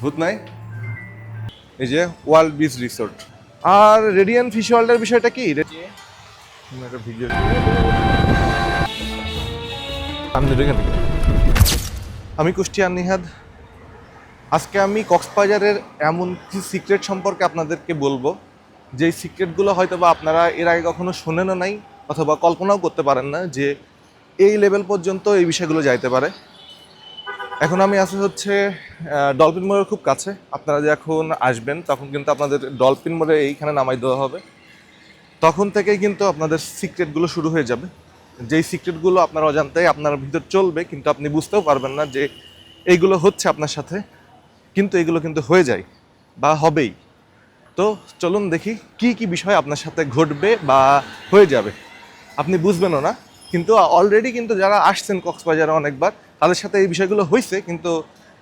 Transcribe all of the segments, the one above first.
ভূত নাই? এই যে ওয়ার্ল্ড বিচ রিসোর্ট। আর রেডিয়ান ফিশ ওয়ার্ল্ডের বিষয়টা কি। আমি কুষ্টিয়ার নিহাদ। আজকে আমি কক্সবাজারের এমন কিছু সিক্রেট সম্পর্কে আপনাদেরকে বলব? যেই সিক্রেটগুলো হয়তো বা আপনারা এর আগে কখনো শোনেনও নাই অথবা কল্পনাও করতে পারেন না যে এই লেভেল পর্যন্ত এই বিষয়গুলো যাইতে পারে। এখন আমি আছি হচ্ছে ডলফিন মোড়ের খুব কাছে। আপনারা যখন আসবেন, তখন কিন্তু আপনাদের ডলফিন মোড়ে এইখানে নামাই দেওয়া হবে। তখন থেকেই কিন্তু আপনাদের সিক্রেটগুলো শুরু হয়ে যাবে। যেই সিক্রেটগুলো আপনার অজান্তেই আপনার ভিতর চলবে, কিন্তু আপনি বুঝতেও পারবেন না যে এইগুলো হচ্ছে আপনার সাথে, কিন্তু এগুলো কিন্তু হয়ে যায় বা হবেই। তো চলুন দেখি কি কি বিষয় আপনার সাথে ঘটবে বা হয়ে যাবে। আপনি বুঝবেনও না, কিন্তু অলরেডি কিন্তু যারা আসছেন কক্সবাজারে অনেকবার তাদের সাথে এই বিষয়গুলো হয়েছে কিন্তু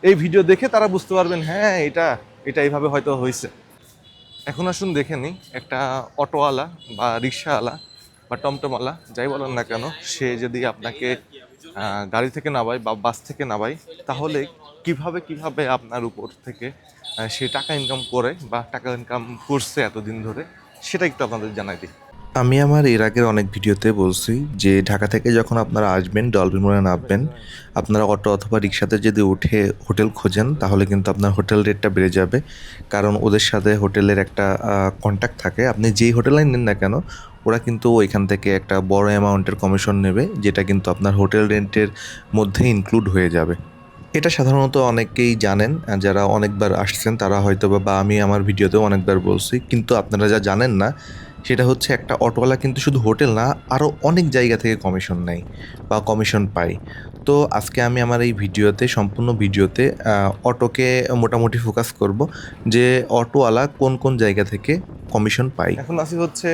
এই ভিডিও দেখে তারা বুঝতে পারবেন হ্যাঁ এটা এটা এইভাবে হয়তো হয়েছে এখন আসুন দেখে নিই, একটা অটোওয়ালা বা রিক্সাওয়ালা বা টমটমওয়ালা যাই বলেন না কেন, সে যদি আপনাকে গাড়ি থেকে নামায় বা বাস থেকে নামায়, তাহলে কীভাবে কীভাবে আপনার উপর থেকে সে টাকা ইনকাম করে বা টাকা ইনকাম করছে এতদিন ধরে, সেটা একটু আপনাদের জানাই দিই। আমি আমার এর আগের অনেক ভিডিওতে বলছি যে ঢাকা থেকে যখন আপনারা আসবেন, ডলফিন মোড়ে নামবেন, আপনারা অটো অথবা রিক্সাতে যদি উঠে হোটেল খোঁজেন, তাহলে কিন্তু আপনার হোটেল রেটটা বেড়ে যাবে। কারণ ওদের সাথে হোটেলের একটা কন্ট্যাক্ট থাকে। আপনি যেই হোটেলে নেন না কেন, ওরা কিন্তু ওইখান থেকে একটা বড় অ্যামাউন্টের কমিশন নেবে, যেটা কিন্তু আপনার হোটেল রেন্টের মধ্যে ইনক্লুড হয়ে যাবে। এটা সাধারণত অনেকেই জানেন, যারা অনেকবার আসছেন, তারা হয়তো বা- বা আমি আমার ভিডিওতেও অনেকবার বলছি। কিন্তু আপনারা যা জানেন না সেটা হচ্ছে একটা অটোওয়ালা কিন্তু শুধু হোটেল না আরও অনেক জায়গা থেকে কমিশন নেয় বা কমিশন পায়। তো আজকে আমি আমার এই ভিডিওতে সম্পূর্ণ ভিডিওতে অটোকে মোটামুটি ফোকাস করব যে অটোওয়ালা কোন কোন জায়গা থেকে কমিশন পায়। এখন আসি হচ্ছে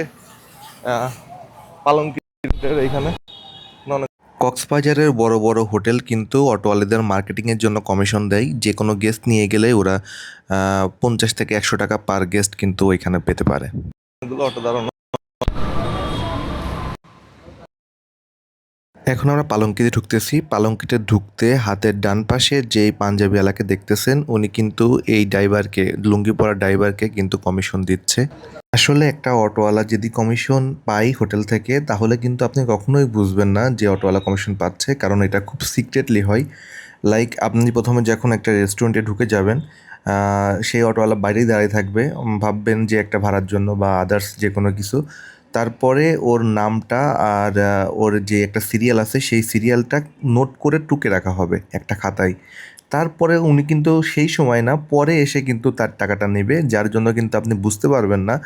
পালংকির এইখানে। কক্সবাজারের বড় বড় হোটেল কিন্তু অটোওয়ালাদের মার্কেটিংয়ের জন্য কমিশন দেয়। যে কোনো গেস্ট নিয়ে গেলে ওরা পঞ্চাশ থেকে একশো টাকা পার গেস্ট কিন্তু ওইখানে পেতে পারে। এখন আমরা পালঙ্কিতে ঢুকতেছি। পালঙ্কিতে ঢুকতে হাতের ডান পাশে যেই পাঞ্জাবিওয়ালাকে দেখতেছেন, উনি কিন্তু এই ড্রাইভারকে, লুঙ্গি পরা ড্রাইভারকে কিন্তু কমিশন দিচ্ছে। আসলে একটা অটোওয়ালা যদি কমিশন পাই হোটেল থেকে, তাহলে কিন্তু আপনি কখনোই বুঝবেন না যে অটোওয়ালা কমিশন পাচ্ছে, কারণ এটা খুব সিক্রেটলি হয়। লাইক আপনি প্রথমে যখন একটা রেস্টুরেন্টে ঢুকে যাবেন সেই অটোওয়ালা বাইরেই দাঁড়িয়ে থাকবে ভাববেন যে একটা ভাড়ার জন্য বা আদার্স যে কোনো কিছু। তারপরে ওর নামটা আর ওর যে একটা সিরিয়াল আছে, সেই সিরিয়ালটা নোট করে টুকে রাখা হবে একটা খাতায়। তারপরে উনি কিন্তু সেই সময় না, পরে এসে কিন্তু তার টাকাটা নেবে, যার জন্য কিন্তু আপনি বুঝতে পারবেন না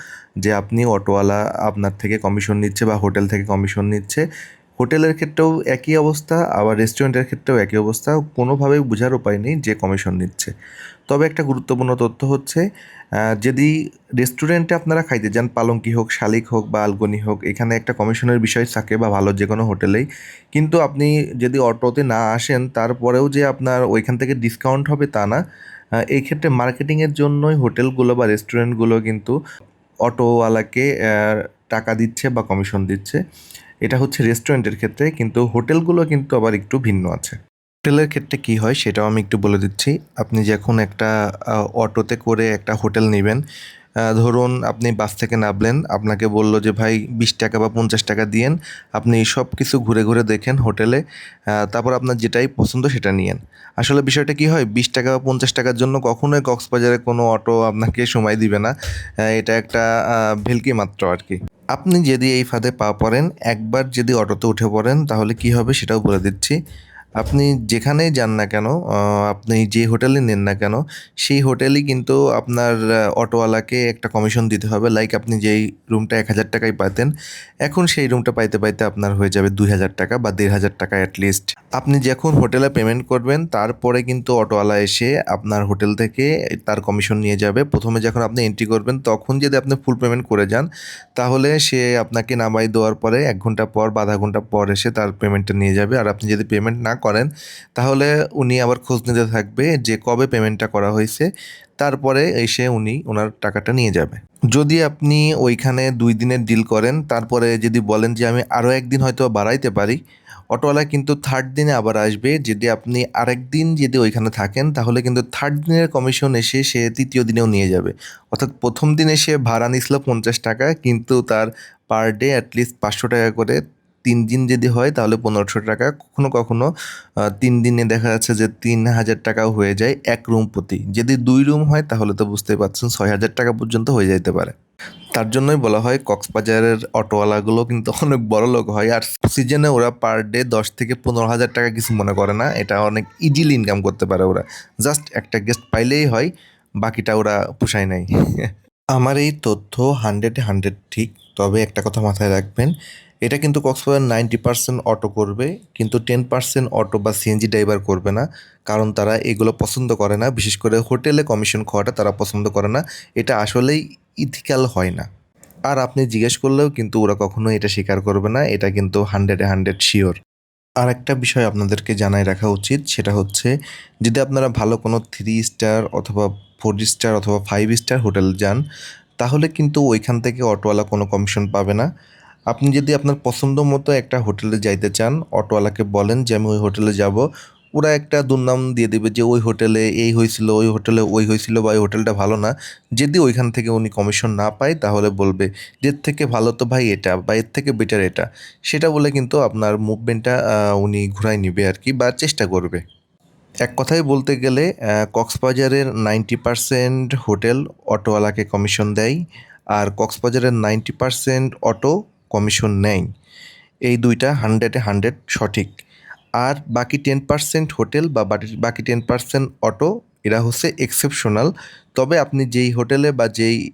যে আপনি অটোওয়ালা আপনার থেকে কমিশন নিচ্ছে বা হোটেল থেকে কমিশন নিচ্ছে। হোটেলের ক্ষেত্রেও একই অবস্থা, আবার রেস্টুরেন্টের ক্ষেত্রেও একই অবস্থা। কোনোভাবেই বোঝার উপায় নেই যে কমিশন নিচ্ছে। তবে একটা গুরুত্বপূর্ণ তথ্য হচ্ছে যদি রেস্টুরেন্টে আপনারা খাইতে যান, পালঙ্কি হোক, শালিক হোক বা আলগনি হোক, এখানে একটা কমিশনের বিষয় থাকে বা ভালো যে কোনো হোটেলেই। কিন্তু আপনি যদি অটোতে না আসেন, তারপরেও যে আপনার ওইখান থেকে ডিসকাউন্ট হবে তা না। এই ক্ষেত্রে মার্কেটিংয়ের জন্যই হোটেলগুলো বা রেস্টুরেন্টগুলো কিন্তু অটোওয়ালাকে টাকা দিচ্ছে বা কমিশন দিচ্ছে। এটা হচ্ছে রেস্টুরেন্টের ক্ষেত্রে, কিন্তু হোটেলগুলো কিন্তু আবার একটু ভিন্ন আছে। হোটেলের ক্ষেত্রে কি হয় সেটাও আমি একটু বলে দিচ্ছি। আপনি যখন একটা অটোতে করে একটা হোটেল নেবেন ধরুন আপনি বাস থেকে নামলেন, আপনাকে বলল যে, ভাই, বিশ টাকা বা পঞ্চাশ টাকা দিয়েন। আপনি সব কিছু ঘুরে ঘুরে দেখেন হোটেলে তারপর আপনার যেটাই পছন্দ সেটা নিয়েন। আসলে বিষয়টা কি হয়, বিশ টাকা বা পঞ্চাশ টাকার জন্য কখনোই কক্সবাজারে কোনো অটো আপনাকে সময় দিবে না। এটা একটা ভেলকি মাত্র আর কি। আপনি যদি এই ফাঁদে পা পড়েন, একবার যদি অটোতে উঠে পড়েন, তাহলে কি হবে সেটাও বলে দিচ্ছি। আপনি যেখানেই যান না কেন আপনি যে হোটেলে নেন না কেন, সেই হোটেলই কিন্তু আপনার অটোওয়ালাকে একটা কমিশন দিতে হবে। লাইক আপনি যেই রুমটা এক হাজার টাকায় পাতেন, এখন সেই রুমটা পাইতে পাইতে আপনার হয়ে যাবে দুই হাজার টাকা বা দেড় হাজার টাকা অ্যাটলিস্ট আপনি যখন হোটেলে পেমেন্ট করবেন, তারপরে কিন্তু অটোওয়ালা এসে আপনার হোটেল থেকে তার কমিশন নিয়ে যাবে। প্রথমে যখন আপনি এন্ট্রি করবেন, তখন যদি আপনি ফুল পেমেন্ট করে যান, তাহলে সে আপনাকে নামাই দেওয়ার পরে এক ঘণ্টা পর বা আধা ঘণ্টা পর এসে তার পেমেন্টটা নিয়ে যাবে। আর আপনি যদি পেমেন্ট না করেন, তাহলে উনি আবার খোঁজ নিতে থাকবে যে কবে পেমেন্টটা করা হয়েছে, তারপরে এসে উনি ওনার টাকাটা নিয়ে যাবে। যদি আপনি ওইখানে দুই দিনের ডিল করেন, তারপরে যদি বলেন যে আমি আরও একদিন হয়তো বাড়াইতে পারি, অটোওয়ালা কিন্তু থার্ড দিনে আবার আসবে, যদি আপনি আরেক দিন যদি ওইখানে থাকেন, তাহলে কিন্তু থার্ড দিনের কমিশন এসে সে তৃতীয় দিনেও নিয়ে যাবে। অর্থাৎ প্রথম দিনে সে ভাড়া নিছিল পঞ্চাশ টাকা, কিন্তু তার পার ডে অ্যাটলিস্ট পাঁচশো টাকা করে তিন দিন যদি হয়, তাহলে পনেরোশো টাকা। কখনো কখনো তিন দিনে দেখা যাচ্ছে যে তিন হাজার টাকাও হয়ে যায় এক রুম প্রতি। যদি দুই রুম হয়, তাহলে তো বুঝতেই পারছেন ছয় হাজার টাকা পর্যন্ত হয়ে যেতে পারে। তার জন্যই বলা হয়, কক্সবাজারের অটোওয়ালাগুলো কিন্তু অনেক বড় লোক হয়। আর সিজনে ওরা পার ডে দশ থেকে পনেরো হাজার টাকা কিছু মনে করে না। এটা অনেক ইজিলি ইনকাম করতে পারে ওরা। জাস্ট একটা গেস্ট পাইলেই হয়, বাকিটা ওরা পোষায় নাই। আমার এই তথ্য হান্ড্রেডে হান্ড্রেড ঠিক। তবে একটা কথা মাথায় রাখবেন এটা কিন্তু কক্সবাজার নাইনটি পার্সেন্ট অটো করবে, কিন্তু টেন পার্সেন্ট অটো বা সিএনজি ড্রাইভার করবে না, কারণ তারা এগুলো পছন্দ করে না। বিশেষ করে হোটেলে কমিশন খাওয়াটা তারা পছন্দ করে না। এটা আসলেই ইথিক্যাল হয় না। আর আপনি জিজ্ঞেস করলেও কিন্তু ওরা কখনো এটা স্বীকার করবে না, এটা কিন্তু হান্ড্রেডে হান্ড্রেড শিওর আর একটা বিষয় আপনাদেরকে জানাই রাখা উচিত, সেটা হচ্ছে যদি আপনারা ভালো কোনো থ্রি স্টার অথবা ফোর স্টার অথবা ফাইভ স্টার হোটেল যান, তাহলে কিন্তু ওইখান থেকে অটোওয়ালা কোনো কমিশন পাবে না। আপনি যদি আপনার পছন্দ মতো একটা হোটেলে যাইতে চান, অটোওয়ালাকে বলেন যে, আমি ওই হোটেলে যাব। ওরা একটা দুর্নাম দিয়ে দেবে যে, ওই হোটেলে এই হয়েছিল, ওই হোটেলে ওই হয়েছিল বা ওই হোটেলটা ভালো না। যদি ওইখান থেকে উনি কমিশন না পায়, তাহলে বলবে যে থেকে ভালো তো ভাই এটা বা এর থেকে বেটার এটা। সেটা বলে কিন্তু আপনার মুভমেন্টটা উনি ঘুরাই নিবে আর কি বা চেষ্টা করবে। এক কথায় বলতে গেলে কক্সবাজারের নাইনটি পার্সেন্ট হোটেল অটোওয়ালাকে কমিশন দেয়, আর কক্সবাজারের নাইনটি পার্সেন্ট অটো কমিশন নেয় এই দুইটা হান্ড্রেডে হান্ড্রেড সঠিক। আর বাকি টেন পার্সেন্ট হোটেল বা বাকি- টেন পার্সেন্ট অটো, এরা হচ্ছে এক্সেপশনাল তবে আপনি যেই হোটেলে বা যেই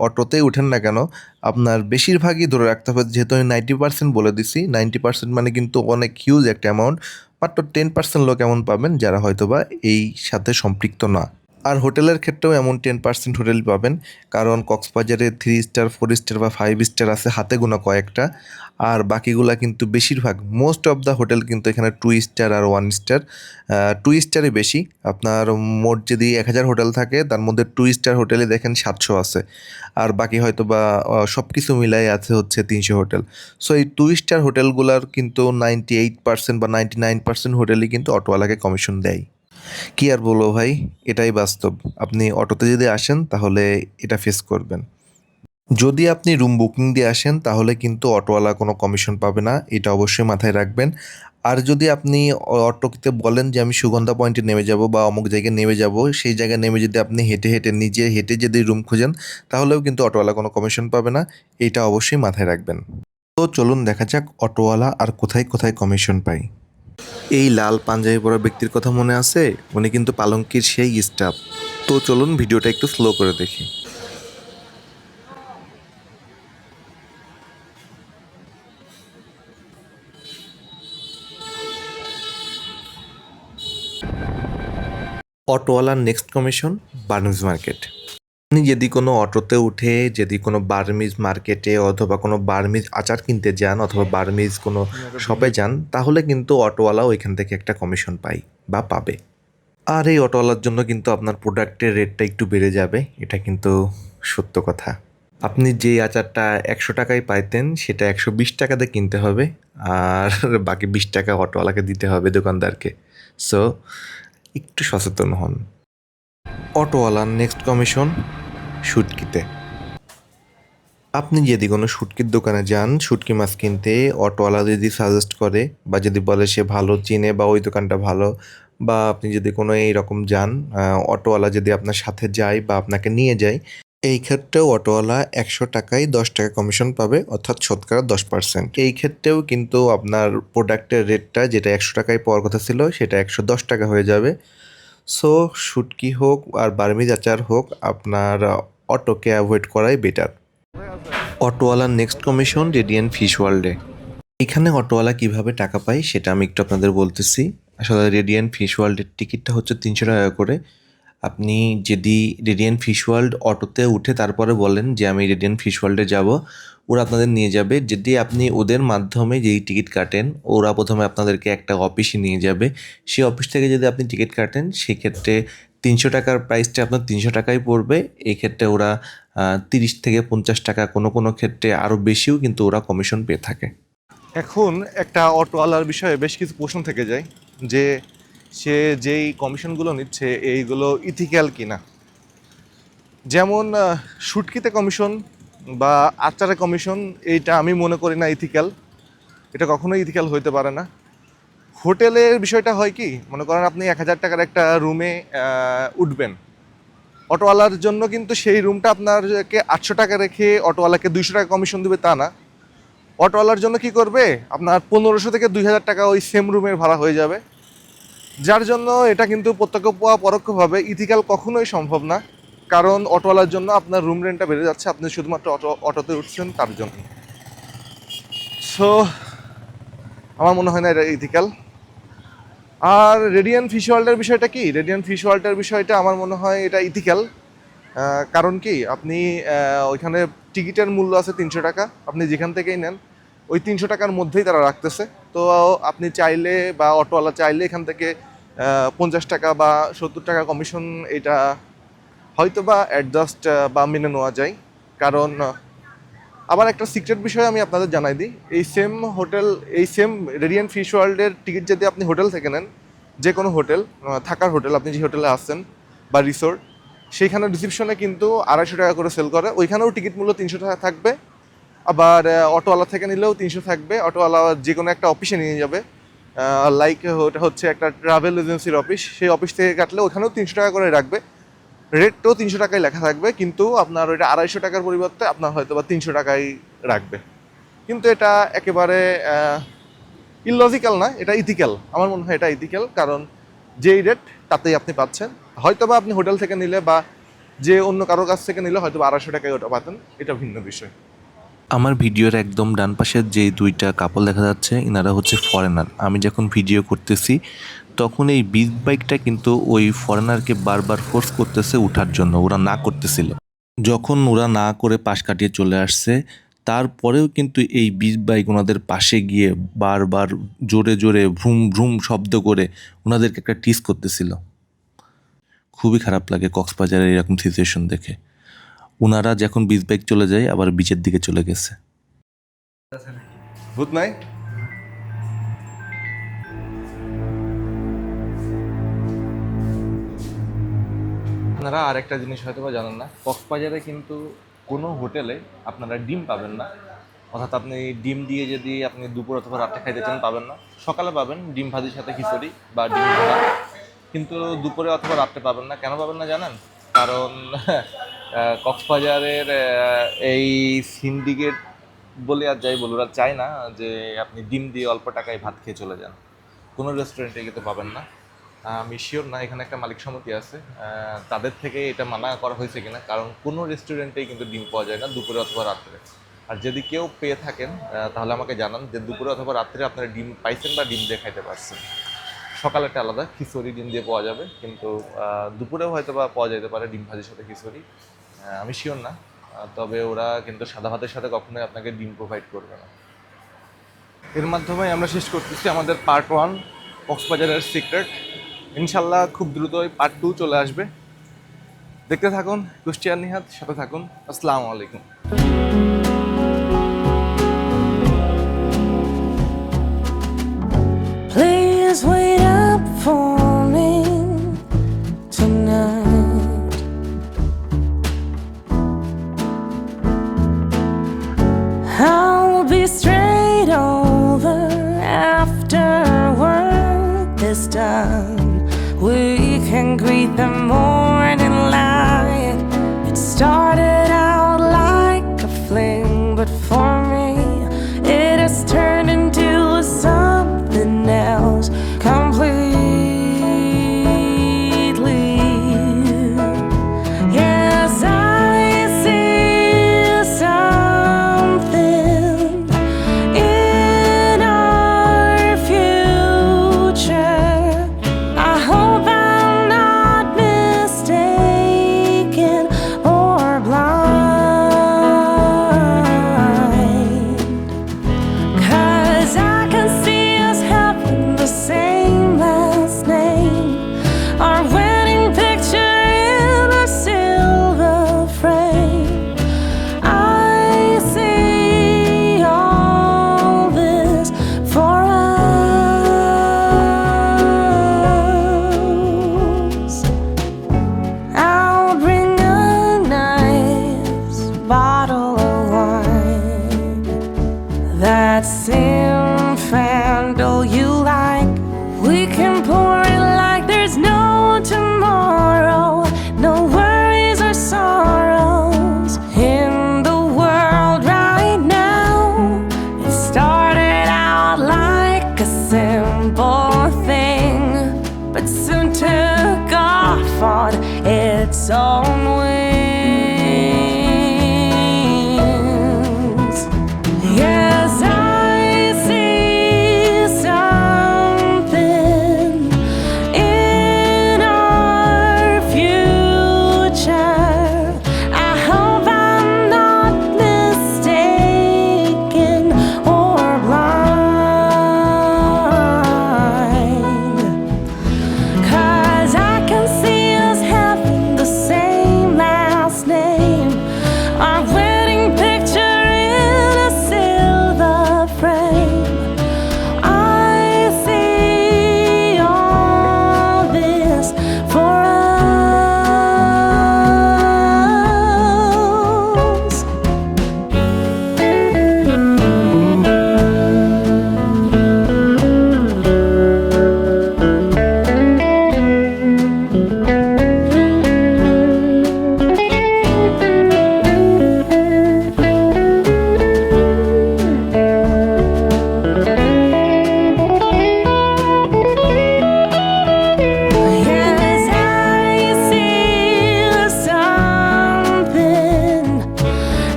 অটোতেই উঠেন না কেন, আপনার বেশিরভাগই ধরে রাখতে হবে, যেহেতু আমি নাইনটি পার্সেন্ট বলে দিছি নাইনটি পার্সেন্ট মানে কিন্তু অনেক হিউজ একটা অ্যামাউন্ট মাত্র টেন পার্সেন্ট লোক এমন পাবেন যারা হয়তোবা এই সাথে সম্পৃক্ত না। আর হোটেলের ক্ষেত্রেও এমন টেন পার্সেন্ট হোটেল পাবেন, কারণ কক্সবাজারে থ্রি স্টার ফোর স্টার বা ফাইভ স্টার আছে, হাতে গোনা কয়েকটা। আর বাকিগুলা কিন্তু বেশিরভাগ মোস্ট অফ দ্য হোটেল কিন্তু এখানে টু স্টার আর ওয়ান স্টার টু স্টারই বেশি। আপনার মোট যদি এক হাজার হোটেল থাকে, তার মধ্যে টু স্টার হোটেলে দেখেন সাতশো আছে। আর বাকি হয়তো বা সব কিছু মিলাই আছে হচ্ছে তিনশো হোটেল। সো এই টু স্টার হোটেলগুলোর কিন্তু নাইনটি এইট পার্সেন্ট বা নাইনটি নাইন পার্সেন্ট হোটেলই কিন্তু অটোওয়ালাকে কমিশন দেয়। কি আর বলব ভাই? এটাই বাস্তব। আপনি অটোতে যদি আসেন, তাহলে এটা ফেস করবেন। যদি আপনি রুম বুকিং দিয়ে আসেন, তাহলে কিন্তু অটোওয়ালা কোনো কমিশন পাবে না। এটা অবশ্যই মাথায় রাখবেন। আর যদি আপনি অটোতে বলেন যে, আমি সুগন্ধা পয়েন্টে নেমে যাব বা অমুক জায়গায় নেমে যাব, সেই জায়গায় নেমে যদি আপনি হেঁটে হেঁটে নিজে হেঁটে যদি রুম খুঁজেন, তাহলেও কিন্তু অটোওয়ালা কোনো কমিশন পাবে না। এটা অবশ্যই মাথায় রাখবেন। তো চলুন দেখা যাক অটোওয়ালা আর কোথায় কোথায় কমিশন পায়। এই লাল পাঞ্জাবি পরা ব্যক্তির কথা মনে আছে? উনি কিন্তু পালঙ্কির সেই স্টাফ তো চলুন ভিডিওটা একটু স্লো করে দেখি। অটোওয়ালার নেক্সট কমিশন বার্মিজ মার্কেট। আপনি যদি কোনো অটোতে উঠে যদি কোনো বার্মিজ মার্কেটে অথবা কোনো বার্মিজ আচার কিনতে যান অথবা বার্মিজ কোনো শপে যান তাহলে কিন্তু অটোওয়ালা ওইখান থেকে একটা কমিশন পাই বা পাবে। আর এই অটোওয়ালার জন্য কিন্তু আপনার প্রোডাক্টের রেটটা একটু বেড়ে যাবে এটা কিন্তু সত্য কথা। আপনি যে আচারটা একশো টাকায় পাইতেন সেটা একশো বিশ টাকাতে কিনতে হবে আর বাকি বিশ টাকা অটোওয়ালাকে দিতে হবে দোকানদারকে। সো একটু সচেতন হন। অটোওয়ালার নেক্সট কমিশন শুটকিতে। আপনি যদি কোনো শুটকির দোকানে যান, শুটকি মাছ কিনতে অটোওয়ালা যদি সাজেস্ট করে বা যদি বলে সে ভালো চিনে বা ওই দোকানটা ভালো, বা আপনি যদি কোনো এই রকম যান অটোওয়ালা যদি আপনার সাথে যায় বা আপনাকে নিয়ে যায়, এই ক্ষেত্রেও অটোওয়ালা একশো টাকায় দশ টাকা কমিশন পাবে, অর্থাৎ শতকরা দশ পার্সেন্ট এই ক্ষেত্রেও কিন্তু আপনার প্রোডাক্টের রেটটা যেটা একশো টাকায় পাওয়ার কথা ছিল, সেটা একশো দশ টাকা হয়ে যাবে। সো শুটকি হোক আর বার্মিজ আচার হোক, আপনার অটোকে অ্যাভয়েড করাই বেটার অটোওয়ালার নেক্সট কমিশন রেডিয়ান ফিশ ওয়ার্ল্ডে এখানে অটোওয়ালা কীভাবে টাকা পায়, সেটা আমি একটু আপনাদের বলতেছি। আসলে রেডিয়ান ফিশ ওয়ার্ল্ডের টিকিটটা হচ্ছে তিনশো টাকা করে। আপনি যদি রেডিয়েন্ট ফিশ ওয়ার্ল্ড অটোতে উঠে তারপরে বলেন যে আমি রেডিয়েন্ট ফিশ ওয়ার্ল্ডে যাব, ওরা আপনাদের নিয়ে যাবে। যদি আপনি ওদের মাধ্যমে যেই টিকিট কাটেন, ওরা প্রথমে আপনাদেরকে একটা অফিসে নিয়ে যাবে। সেই অফিস থেকে যদি আপনি টিকিট কাটেন, সেক্ষেত্রে তিনশো টাকার প্রাইসটা আপনার তিনশো টাকাই পড়বে। এই ক্ষেত্রে ওরা তিরিশ থেকে পঞ্চাশ টাকা কোনো কোনো ক্ষেত্রে আরও বেশিও কিন্তু ওরা কমিশন পেয়ে থাকে। এখন একটা অটোওয়ালার বিষয়ে বেশ কিছু প্রশ্ন থেকে যায় যে সে যেই কমিশনগুলো নিচ্ছে, এইগুলো ইথিক্যাল কিনা? যেমন শুটকিতে কমিশন বা আচারে কমিশন, এইটা আমি মনে করি না ইথিক্যাল। এটা কখনোই ইথিক্যাল হইতে পারে না। হোটেলের বিষয়টা হয় কি, মনে করেন আপনি এক হাজার টাকার একটা রুমে উঠবেন। অটোওয়ালার জন্য কিন্তু সেই রুমটা আপনারকে আটশো টাকা রেখে অটোওয়ালাকে দুইশো টাকা কমিশন দেবে তা না। অটোওয়ালার জন্য কি করবে, আপনার পনেরোশো থেকে দুই হাজার টাকা ওই সেম রুমের ভাড়া হয়ে যাবে। যার জন্য এটা কিন্তু প্রত্যক্ষ বা পরোক্ষভাবে ইথিক্যাল কখনোই সম্ভব না, কারণ অটোওয়ালার জন্য আপনার রুম রেন্টটা বেড়ে যাচ্ছে, আপনি শুধুমাত্র অটো, অটোতে উঠছেন তার জন্য। সো আমার মনে হয় না এটা ইথিক্যাল। আর রেডিয়ান ফিশ ওয়ার্ল্ডের বিষয়টা কি? রেডিয়ান ফিশ ওয়ার্ল্ডের বিষয়টা আমার মনে হয় এটা ইথিক্যাল। কারণ কি? আপনি ওইখানে টিকিটের মূল্য আছে তিনশো টাকা, আপনি যেখান থেকেই নেন, ওই তিনশো টাকার মধ্যেই তারা রাখতেছে। তো আপনি চাইলে বা অটোওয়ালা চাইলে এখান থেকে পঞ্চাশ টাকা বা সত্তর টাকা কমিশন এটা হয়তো বা অ্যাডজাস্ট বা মেনে নেওয়া যায়। কারণ আবার একটা সিক্রেট বিষয় আমি আপনাদের জানাই দিই। এই সেম হোটেল এই সেম রেডিয়ান ফিশ ওয়ার্ল্ডের টিকিট যদি আপনি হোটেল থেকে নেন, যে কোনো হোটেল থাকার হোটেল আপনি যে হোটেলে আসছেন বা রিসোর্ট সেইখানে রিসিপশনে কিন্তু আড়াইশো টাকা করে সেল করে। ওইখানেও টিকিট মূল্য তিনশো টাকা থাকবে। আবার অটোওয়ালা থেকে নিলেও তিনশো থাকবে। অটোওয়ালা যে কোনো একটা অফিসে নিয়ে যাবে। লাইক ওটা হচ্ছে একটা ট্রাভেল এজেন্সির অফিস সেই অফিস থেকে কাটলে ওখানেও তিনশো টাকা করে রাখবে। রেটটাও তিনশো টাকায় লেখা থাকবে, কিন্তু আপনার ওইটা আড়াইশো টাকার পরিবর্তে আপনার হয়তো বা তিনশো টাকায় রাখবে। কিন্তু এটা একেবারে ইললজিক্যাল না, এটা ইথিক্যাল আমার মনে হয় এটা ইথিক্যাল কারণ যেই রেট তাতেই আপনি পাচ্ছেন। হয়তো বা আপনি হোটেল থেকে নিলে বা যে অন্য কারোর কাছ থেকে নিলে হয়তো বা আড়াইশো টাকায় ওটা পাতেন, এটা ভিন্ন বিষয়। আমার ভিডিওর একদম ডান পাশে যে দুইটা কাপল দেখা যাচ্ছে, ইনারা হচ্ছে ফরেনার আমি যখন ভিডিও করতেছি, তখন এই বিগ বাইকটা কিন্তু ওই ফরেনারকে বারবার ফোর্স করতেছে উঠার জন্য, ওরা না করতেছিল। যখন ওরা না করে পাশ কাটিয়ে চলে আসছে, তারপরেও কিন্তু এই বিগ বাইক ওনাদের পাশে গিয়ে বারবার জোরে জোরে ভ্রুম ভ্রুম শব্দ করে ওনাদেরকে একটা টিস করতেছিল। খুবই খারাপ লাগে কক্সবাজারের এরকম সিচুয়েশন দেখে। ওনারা যখন বিচ বাইক চলে যায় আবার বিচের দিকে চলে গেছে। ভূত নাই? আপনারা আর একটা জিনিস হয়তো বা জানেন না কক্সবাজারে কিন্তু কোনো হোটেলে আপনারা ডিম পাবেন না। অর্থাৎ আপনি ডিম দিয়ে যদি আপনি দুপুর অথবা রাতে খাইতে চান পাবেন না। সকালে পাবেন ডিম ভাজির সাথে খিচুড়ি বা ডিম ভাজা। কিন্তু দুপুরে অথবা রাত্রে পাবেন না। কেন পাবেন না জানেন? কারণ কক্সবাজারের এই সিন্ডিকেট বলে আর যাই বলুন, আর চাই না যে আপনি ডিম দিয়ে অল্প টাকায় ভাত খেয়ে চলে যান। কোনো রেস্টুরেন্টে কিন্তু পাবেন না। আমি শিওর না, এখানে একটা মালিক সমিতি আছে। তাদের থেকে এটা মানা করা হয়েছে কিনা, কারণ কোনো রেস্টুরেন্টেই কিন্তু ডিম পাওয়া যায় না দুপুরে অথবা রাত্রে। আর যদি কেউ পেয়ে থাকেন তাহলে আমাকে জানান যে দুপুরে অথবা রাত্রে আপনারা ডিম পাইছেন বা ডিম দিয়ে খাইতে পারছেন। সকালেরটা আলাদা খিচুড়ি ডিম দিয়ে পাওয়া যাবে, কিন্তু দুপুরেও হয়তো বা পাওয়া যেতে পারে ডিম ভাজির সাথে খিচুড়ি। আমি শিওর না। তবে ওরা কিন্তু সাদা ভাতের সাথে কখনোই আপনাকে ডিম প্রোভাইড করবে না। এর মাধ্যমে আমরা শেষ করতেছি আমাদের পার্ট ওয়ান কক্সবাজারের সিক্রেট ইনশাল্লাহ খুব দ্রুতই পার্ট টু চলে আসবে। দেখতে থাকুন, কুষ্টিয়ার নিহাত, সাথে থাকুন। আসসালামু আলাইকুম। sun. We can greet the morning light. It started out like a fling, but for song